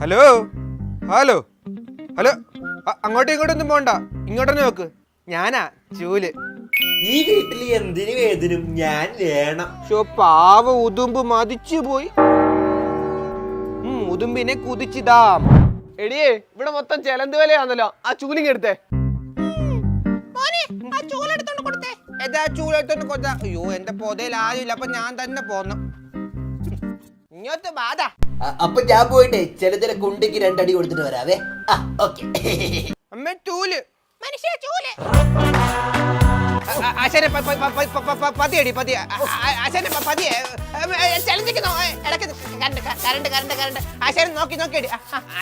Hello? Hello? Hello? അങ്ങോട്ടും ഇങ്ങോട്ടൊന്നും പോണ്ട. ഇങ്ങോട്ടന്നെ നോക്ക്. ഞാനാ ചൂൽ ഈ വീട്ടിൽ എന്തിനു വേദനും ഞാൻ വേണം. ഷോ പാവ ഉതുമ്പ് മതിച്ചു പോയി. ഉതുമ്പിനെ കുതിച്ചിതാം. എടിയേ ഇവിടെ മൊത്തം ചെലന്ത് വിലയാണല്ലോ. ആ ചൂലിങ് എടുത്തേ. ഏതാ ചൂലെടുത്തോണ്ട് കൊച്ച അയ്യോ എന്റെ പൊതയിൽ ആരുമില്ല. അപ്പൊ ഞാൻ തന്നെ പോന്നു. ഇങ്ങോട്ട് ബാധ അപ്പൊ ഞാൻ പോയിട്ട് ചില ചില കുണ്ടിക്ക് രണ്ടടി കൊടുത്തിട്ട് വരാവേ. ആ ഓക്കെ. അമ്മ ചൂൽ. മനുഷ്യ ചൂൽ. പതിയടി ചലഞ്ചിക്കുന്നു നോക്കി നോക്കി അടി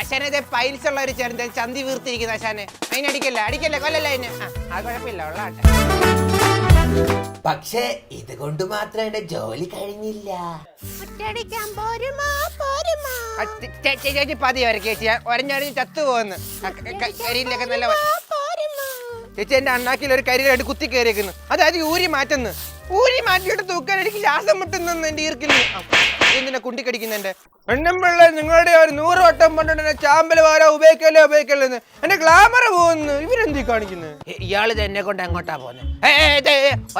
അശനെ ഇതേ പൈൽസ് ഉള്ള ഒരു ചെറുത് ചന്തി വീർത്തിരിക്കുന്ന അശാനെ അതിനടിക്കല്ലേ അടിക്കല്ലേ? കൊല്ലല്ലേ കൊല്ലല്ല അതിന് ആ, അത് കുഴപ്പമില്ല ഉള്ളാട്ടെ. പക്ഷേ ഇത് കൊണ്ട് മാത്രം എന്റെ ജോലി കഴിഞ്ഞില്ല. ചേ- ചേ- ചേച്ചി പതി വരെ ചേച്ചി ഒരഞ്ഞൊരഞ്ഞ് ചത്തു പോകുന്നു കരിയിലൊക്കെ നല്ല ചേച്ചി എന്റെ അണ്ണാക്കിൽ ഒരു കരിയിലായിട്ട് കുത്തി കയറിയേക്കുന്നു. അതായത് ഊരി മാറ്റുന്നു. ഊരി മാറ്റിയിട്ട് തൂക്കാൻ എനിക്ക് ശ്വാസം മുട്ടുന്നു എന്റെ ഈർക്കിൽ എന്തിനാ കുണ്ടിക്കടിക്കുന്നെന്റെ എണ്ണം പിള്ളേ നിങ്ങളുടെ ഒരു നൂറ് വട്ടം പണ്ടുണ്ട് എന്നെ ചാമ്പൽ വാര ഉപയോഗിക്കല്ലേ ഉപയോഗിക്കല്ലെന്ന് എന്റെ ഗ്ലാമർ പോകുന്നു. ഇവരെന്തി കാണിക്കുന്നു? ഇയാൾ ഇത് എന്നെ കൊണ്ട് എങ്ങോട്ടാ പോകുന്നത്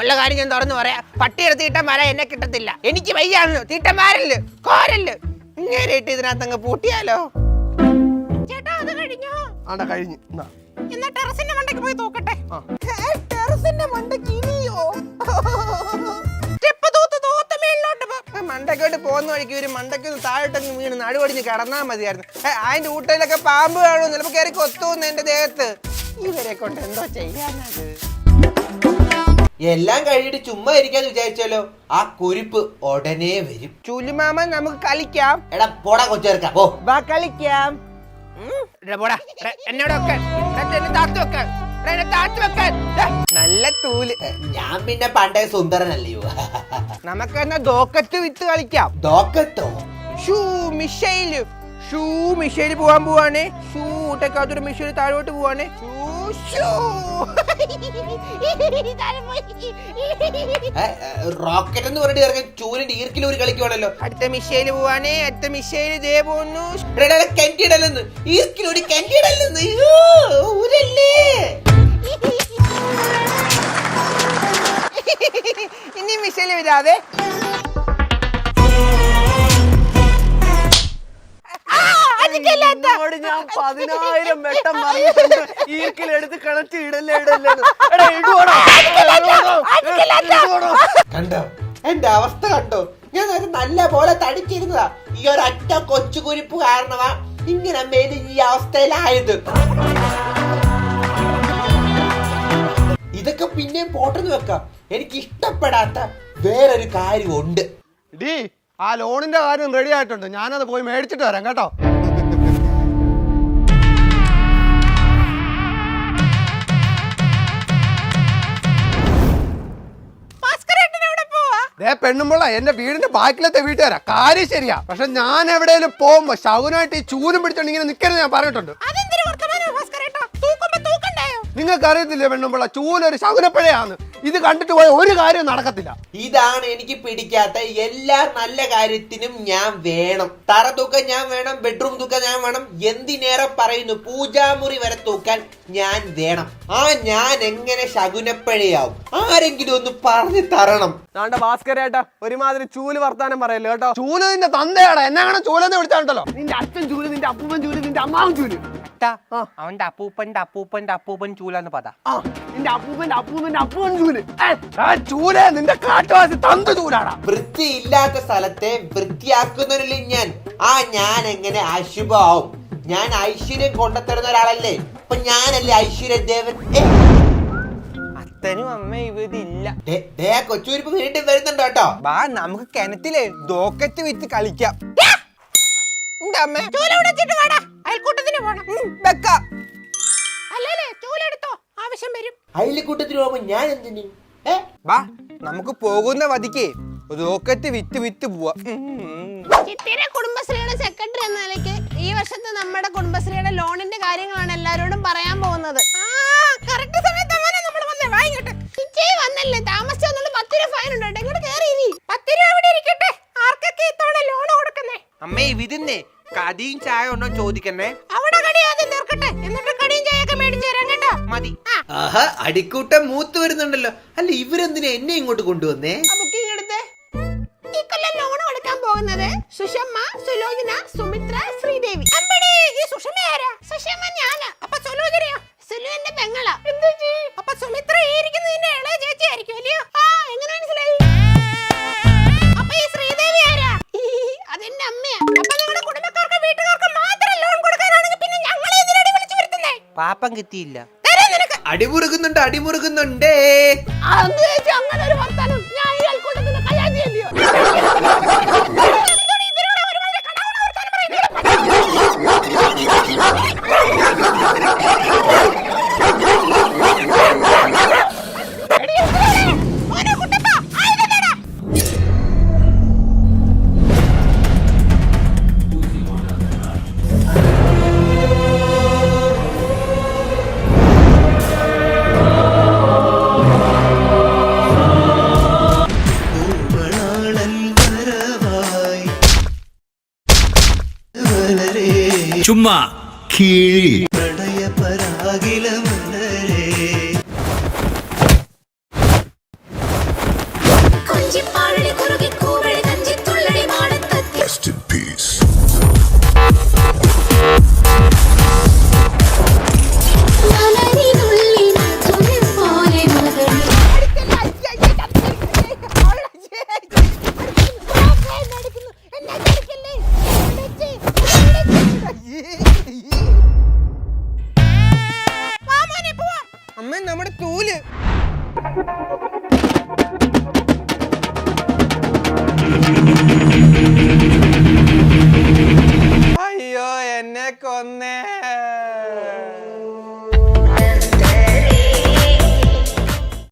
ഉള്ള കാര്യം ഞാൻ തുറന്നു പറയാ. പട്ടിയുടെ തീട്ടന്മാര എന്നെ കിട്ടത്തില്ല. എനിക്ക് വയ്യാന്ന്. തീട്ടന്മാരൽ കോരൽ ഇങ്ങനെ ഇട്ട് ഇതിനകത്ത് അങ്ങ് പൂട്ടിയാലോ? ചേട്ടാ അത് കഴിഞ്ഞോ? ആണ്ട കഴിഞ്ഞു. എന്നാ. ടെറസിന്റെ മണ്ടയ്ക്ക് പോയി തൂക്കട്ടെ? ടെറസിന്റെ മണ്ടയ്ക്ക് ഇനിയോ? സ്റ്റെപ്പ് തൂത്ത് തൂത്ത് മേളിലോട്ട്. ഏ, പോകുന്ന വഴിക്ക് ഒരു മണ്ടയ്ക്ക് ഒന്ന് താഴോട്ടങ്ങ് വീണ് നടുവടിഞ്ഞ് കിടന്നാ മതിയായിരുന്നു. അതിന്റെ ഊട്ടയിലൊക്കെ പാമ്പ് കാണും ചിലപ്പോ കയറി കൊത്തുന്നു എന്റെ ദേഹത്ത്. ഇവരെ കൊണ്ട് എന്തോ ചെയ്യാനത്? എല്ലാം കഴിയിട്ട് ചുമ്മാ ഇരിക്കാന്ന് വിചാരിച്ചാലോ ആ കുരിപ്പ് ഉടനെ വരും. ചുലുമാമ നമുക്ക് കളിക്കാം. എടാ പോടാ കൊച്ചേർക്കാം പോ. വാ കളിക്കാം. ഉം, നല്ല തൂൽ. ഞാൻ പിന്നെ പണ്ടേ സുന്ദരനല്ലയോ നമുക്കെന്നാ ദോക്കത്ത് വിത്ത് കളിക്കാം. ദോക്കത്തോ ഷൂ മിഷൈൽ. ഷൂ മിഷൈൽ പോവാൻ പോവാണ്. ഷൂ ഊട്ടക്കാത്തൊരു മിഷേൽ താഴോട്ട് പോവാണ്. റോക്കറ്റ് എന്ന് പറഞ്ഞിട്ട് ചൂലിന്റെ ഈർക്കിൽ ഒരു കളിക്കുവാണല്ലോ അടുത്ത മിഷേൽ പോവാണ്. അടുത്ത മിഷേൽ ദേ പോകുന്നു കെന്റിടലെന്ന് ഈർക്കിൽ ഒരു കെന്റിടലെന്ന് ഊരല്ലേ? ഇനി മിഷേൽ വരാതെ. നിന്നോട് ഞാൻ പതിനായിരം വെട്ടം പറഞ്ഞിട്ടുണ്ട്. ഈർക്കിലെടുത്ത് കിണറ്റ് ഇടല്ലേ എടാ കണ്ടോ? എന്റെ അവസ്ഥ കണ്ടോ? ഞാൻ അത് നല്ല പോലെ തടിച്ചിരുന്നതാ. ഈ ഒരൊറ്റ കൊച്ചു കുരിപ്പ് കാരണമാ ഇങ്ങനെ മേൽ ഈ അവസ്ഥയിലായത്. ഇതൊക്കെ പിന്നെയും പോട്ടെന്ന് വെക്കാം. എനിക്ക് ഇഷ്ടപ്പെടാത്ത വേറൊരു കാര്യമുണ്ട്. ഡി ആ ലോണിന്റെ കാര്യം റെഡി ആയിട്ടുണ്ട്. ഞാനത് പോയി മേടിച്ചിട്ട് വരാം കേട്ടോ. ദേ പെണ്ണുമ്പോള എന്റെ വീടിന്റെ ബാക്കിലത്തെ വീട്ടുകാരാ. കാര്യം ശരിയാ. പക്ഷെ ഞാൻ എവിടെയെങ്കിലും പോകുമ്പോ ശകുനായിട്ട് ഈ ചൂലും പിടിച്ചോണ്ട് ഇങ്ങനെ നിക്കരുത് ഞാൻ പറഞ്ഞിട്ടുണ്ട്. നിങ്ങൾക്ക് അറിയത്തില്ലേ പെണ്ണുമ്പോള ചൂലൊരു ശകുനപ്പഴയാണ്. ഇത് കണ്ടിട്ട് പോയ ഒരു കാര്യം നടക്കത്തില്ല. ഇതാണ് എനിക്ക് പിടിക്കാത്ത എല്ലാ നല്ല കാര്യത്തിനും ഞാൻ വേണം. തറ തൂക്ക ഞാൻ വേണം ബെഡ്റൂം തൂക്ക ഞാൻ വേണം. എന്തിനേറെ പറയുന്നു? പൂജാമുറി വരെ തൂക്കാൻ ഞാൻ വേണം. ആ ഞാൻ എങ്ങനെ ശകുനപ്പഴയാവും? ആരെങ്കിലും ഒന്ന് പറഞ്ഞു തരണം. നാണ്ട ഭാസ്കരേട്ടാ ഒരുമാതിരി ചൂൽ വർത്താനം പറയല്ലോ കേട്ടോ? ചൂൽ നിന്റെ തന്തയാടാ. എന്നെ അങ്ങനെ ചൂലെന്ന് വിളിച്ചാണ്ടല്ലോ. നിന്റെ അച്ഛൻ ചൂൽ നിന്റെ അപ്പൂപ്പൻ ചൂൽ നിന്റെ അമ്മാവൻ ചൂൽ. ആ. അവന്റെ അപ്പൂപ്പന്റെ അപ്പൂപ്പന്റെ അപ്പൂപ്പൻ ചൂലാന്ന് പതാ നിന്റെ അപ്പൂപ്പന്റെ അപ്പൂപ്പന്റെ അപ്പൂപ്പൻ ചൂൽ. ചൂൽ നിന്റെ കാട്ടുവാസി തന്ത് ചൂലാടാ. വൃത്തിയില്ലാത്ത സ്ഥലത്തെ വൃത്തിയാക്കുന്നവരിൽ ഞാൻ. ആ ഞാൻ എങ്ങനെ അശുഭാവും ഞാൻ ഐശ്വര്യം കൊണ്ടുത്തരുന്ന ഒരാളല്ലേ? അപ്പൊ ഞാനല്ലേ ഐശ്വര്യ ദേവൻ? അത്തനും അമ്മ ഇതില്ല ദേ, ദേ ആ കൊച്ചുരിപ്പ് വീണ്ടും വരുന്നുണ്ടോ കേട്ടോ വാ നമുക്ക് കിണറ്റിലെ ദോക്കത്ത് വിറ്റ് കളിക്കാം. എന്റെ അമ്മ അയൽക്കൂട്ടത്തിന് പോണം. വെക്കാം. അല്ലേ ചൂലെടുത്തോ. ആവശ്യം വരും. അയൽക്കൂട്ടത്തിൽ പോകുമ്പോ ഞാൻ എന്തിനു? വാ നമുക്ക് പോകുന്ന വതിക്ക് റോക്കറ്റ് വിറ്റ് വിറ്റ് പോവാ. ചിത്തിര കുടുംബശ്രീയുടെ സെക്രട്ടറി എന്ന നിലയ്ക്ക് ഈ വർഷത്തെ നമ്മുടെ കുടുംബശ്രീയുടെ ലോണിന്റെ കാര്യങ്ങളാണ് എല്ലാരോടും പറയാൻ പോകുന്നത്. വന്നല്ലേ താമസിച്ചെന്നുള്ള പത്ത് രൂപ ഫൈൻ ഉണ്ട് ഇങ്ങോട്ട് കേറി ഇരി. പത്ത് രൂപ അവിടെ ഇരിക്കട്ടെ. ആർക്കൊക്കെ ഇത്തവണ ലോൺ കൊടുക്കുന്നേ? അമ്മേ വിരുന്നേ കടിയും ചായ ഉണ്ടോ ചോദിക്കണേ അവിടെ കടി ആദ്യം തീർക്കട്ടെ. എന്നിട്ട് കടിയും ചായയൊക്കെ മേടിച്ചു തരാം കേട്ടോ. മതി. ആഹാ അടിക്കൂട്ടം മൂത്ത് വരുന്നുണ്ടല്ലോ. അല്ല ഇവരെന്തിനാ എന്നെ ഇങ്ങോട്ട് കൊണ്ടുവന്നേ? ബുക്കിംഗ് എടുത്തേ. ഇക്കൊല്ലം കൊല്ലം ലോൺ കൊടുക്കാൻ പോകുന്നത് സുഷമ്മ സുലോചന സുമിത്ര ശ്രീദേവി. അമ്പടേ ഈ സുഷമ്മ ആരാ? സുഷമ്മ ഞാനാ. പാപ്പം കിട്ടിയില്ല. അടിമുറുകുന്നുണ്ട് നിനക്ക് അടിമുറുകുന്നുണ്ട് അങ്ങനെ ഒരു വർത്താനം ഞാൻ ചുമ്മാ കീഴി. കൊഞ്ചിപ്പാഴി അയ്യോ എന്നെ കൊന്നേ.